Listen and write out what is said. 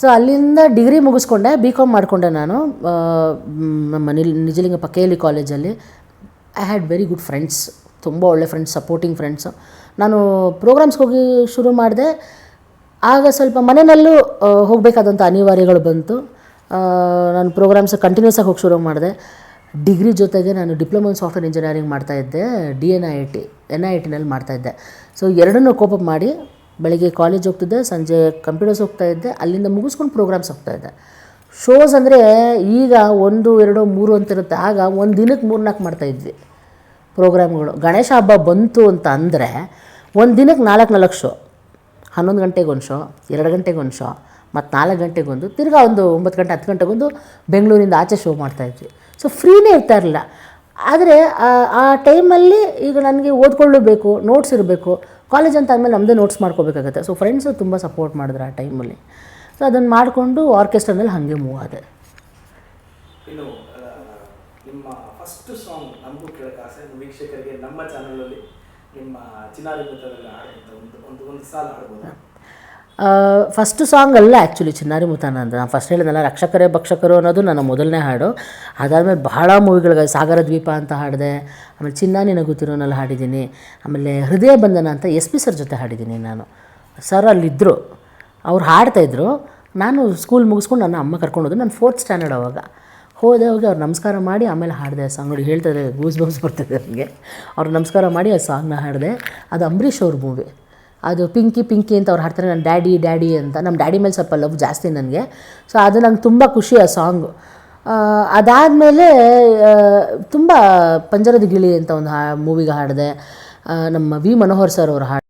So ಅಲ್ಲಿಂದ degree ಮುಗಿಸ್ಕೊಂಡೆ B com ಮಾಡಿಕೊಂಡೆ ನಾನು ನಮ್ಮ ನಿಲ್, ನಿಜಲಿಂಗಪ್ಪ ಕೆ ಕಾಲೇಜಲ್ಲಿ I had very good friends ತುಂಬ ಒಳ್ಳೆ ಫ್ರೆಂಡ್ಸ್ ಸಪೋರ್ಟಿಂಗ್ ಫ್ರೆಂಡ್ಸು ನಾನು ಪ್ರೋಗ್ರಾಮ್ಸ್ಗೆ ಹೋಗಿ ಶುರು ಮಾಡಿದೆ. ಆಗ ಸ್ವಲ್ಪ ಮನೆಯಲ್ಲೂ ಹೋಗಬೇಕಾದಂಥ ಅನಿವಾರ್ಯಗಳು ಬಂತು. ನಾನು ಪ್ರೋಗ್ರಾಮ್ಸ್ ಕಂಟಿನ್ಯೂಸ್ ಆಗಿ ಹೋಗಿ ಶುರು ಮಾಡಿದೆ. ಡಿಗ್ರಿ ಜೊತೆಗೆ ನಾನು ಡಿಪ್ಲೊಮಾ ಇನ್ ಸಾಫ್ಟ್ವೇರ್ ಇಂಜಿನಿಯರಿಂಗ್ ಮಾಡ್ತಾಯಿದ್ದೆ D N I I T N I I ಟಿನಲ್ಲಿ ಮಾಡ್ತಾಯಿದ್ದೆ ಸೊ ಎರಡನ್ನೂ ಕೋಪಪ್ ಮಾಡಿ ಬೆಳಿಗ್ಗೆ ಕಾಲೇಜ್ ಹೋಗ್ತಿದ್ದೆ, ಸಂಜೆ ಕಂಪ್ಯೂಟರ್ಸ್ ಹೋಗ್ತಾಯಿದ್ದೆ ಅಲ್ಲಿಂದ ಮುಗಿಸ್ಕೊಂಡು ಪ್ರೋಗ್ರಾಮ್ಸ್ ಹೋಗ್ತಾಯಿದ್ದೆ ಶೋಸ್ ಅಂದರೆ ಈಗ ಒಂದು, ಎರಡು, ಮೂರು ಅಂತಿರುತ್ತೆ ಆಗ ಒಂದು ದಿನಕ್ಕೆ ಮೂರು ನಾಲ್ಕು ಮಾಡ್ತಾಯಿದ್ವಿ ಪ್ರೋಗ್ರಾಮ್ಗಳು ಗಣೇಶ ಹಬ್ಬ ಬಂತು ಅಂತ ಅಂದರೆ ಒಂದು ದಿನಕ್ಕೆ ನಾಲ್ಕು ನಾಲ್ಕು ಶೋ ಹನ್ನೊಂದು ಗಂಟೆಗೆ ಒಂದು ಶೋ ಎರಡು ಗಂಟೆಗೆ ಒಂದು ಶೋ ಮತ್ತು ನಾಲ್ಕು ಗಂಟೆಗೊಂದು ತಿರ್ಗಾ ಒಂದು ಒಂಬತ್ತು ಗಂಟೆ, ಹತ್ತು ಗಂಟೆಗೊಂದು ಬೆಂಗಳೂರಿಂದ ಆಚೆ ಶೋ ಮಾಡ್ತಾಯಿದ್ವಿ ಸೊ ಫ್ರೀನೇ ಇರ್ತಾ ಇರಲಿಲ್ಲ. ಆದರೆ ಆ- ಟೈಮಲ್ಲಿ ಈಗ ನನಗೆ ಓದ್ಕೊಳ್ಳಬೇಕು ನೋಟ್ಸ್ ಇರಬೇಕು. ಕಾಲೇಜ್ ಅಂತ ಆದಮೇಲೆ ನಮ್ಮದೇ ನೋಟ್ಸ್ ಮಾಡ್ಕೋಬೇಕಾಗತ್ತೆ. ಸೊ ಫ್ರೆಂಡ್ಸು ತುಂಬ ಸಪೋರ್ಟ್ ಮಾಡಿದ್ರು ಆ ಟೈಮಲ್ಲಿ. ಸೊ ಅದನ್ನು ಮಾಡಿಕೊಂಡು ಆರ್ಕೆಸ್ಟ್ರಾನಲ್ಲಿ ಹಾಗೆ ಮೂವ್ ಆದೆ. ನಿಮ್ಮ ಫಸ್ಟ್ ಸಾಂಗ್ ನಮಗೂ ಕೇಳಕ್ಕೆ ಆಸೆ ವೀಕ್ಷಕರಿಗೆ ನಮ್ಮ ಚಾನಲಲ್ಲಿ ನಿಮ್ಮ ಚಿನ್ನಾರಿ ಒಂದು ಒಂದು ಒಂದು ಸಾಲ ಹಾಡ್ಬೋದಾ. ಫಸ್ಟ್ ಸಾಂಗ್ ಅಲ್ಲ ಆ್ಯಕ್ಚುಲಿ ಚಿನ್ನಾರಿ ಮುತಾನ ಅಂತ. ನಾನು ಫಸ್ಟ್ ಹೇಳಿದ್ನಲ್ಲ, ರಕ್ಷಕರೇ ಭಕ್ಷಕರು ಅನ್ನೋದು ನನ್ನ ಮೊದಲನೇ ಹಾಡು. ಅದಾದಮೇಲೆ ಬಹಳ ಮೂವಿಗಳಿಗೆ ಸಾಗರ ದ್ವೀಪ ಅಂತ ಹಾಡಿದೆ, ಆಮೇಲೆ ಚಿನ್ನ ನಿನಗುತ್ತಿರೋನಲ್ಲಿ ಹಾಡಿದ್ದೀನಿ, ಆಮೇಲೆ ಹೃದಯ ಬಂಧನ ಅಂತ ಎಸ್ ಪಿ ಸರ್ ಜೊತೆ ಹಾಡಿದ್ದೀನಿ ನಾನು. ಸರ್ ಅಲ್ಲಿದ್ದರು ಅವ್ರು ಹಾಡ್ತಾಯಿದ್ರು ನಾನು ಸ್ಕೂಲ್ ಮುಗಿಸ್ಕೊಂಡು ನನ್ನ ಅಮ್ಮ ಕರ್ಕೊಂಡು ಹೋದ್ರು. ನಾನು ಫೋರ್ತ್ ಸ್ಟ್ಯಾಂಡರ್ಡ್ ಅವಾಗ. ಹೋದೆ ಹೋಗಿ ಅವ್ರು ನಮಸ್ಕಾರ ಮಾಡಿ ಆಮೇಲೆ ಹಾಡಿದೆ ಸಾಂಗ್ ನೋಡಿ ಹೇಳ್ತಾರೆ ಗೂಸ್ ಬೌಸ್ ಬರ್ತದೆ ನನಗೆ. ಅವ್ರು ನಮಸ್ಕಾರ ಮಾಡಿ ಆ ಸಾಂಗ್ನ ಹಾಡಿದೆ. ಅದು ಅಂಬರೀಷ್ ಅವ್ರ ಮೂವಿ ಅದು ಪಿಂಕಿ ಪಿಂಕಿ ಅಂತ ಅವ್ರು ಹಾಡ್ತಾರೆ, ನನ್ನ ಡ್ಯಾಡಿ ಡ್ಯಾಡಿ ಅಂತ. ನಮ್ಮ ಡ್ಯಾಡಿ ಮೇಲೆ ಸ್ವಲ್ಪ ಲವ್ ಜಾಸ್ತಿ ನನಗೆ. ಸೊ ಅದು ನಂಗೆ ತುಂಬ ಖುಷಿ ಆ ಸಾಂಗು. ಅದಾದಮೇಲೆ ತುಂಬ ಪಂಜರದ ಗಿಳಿ ಅಂತ ಒಂದು ಹಾ, ಮೂವಿಗೆ ಹಾಡಿದೆ. ನಮ್ಮ ವಿ ಮನೋಹರ್ ಸರ್ ಅವರು ಹಾಡು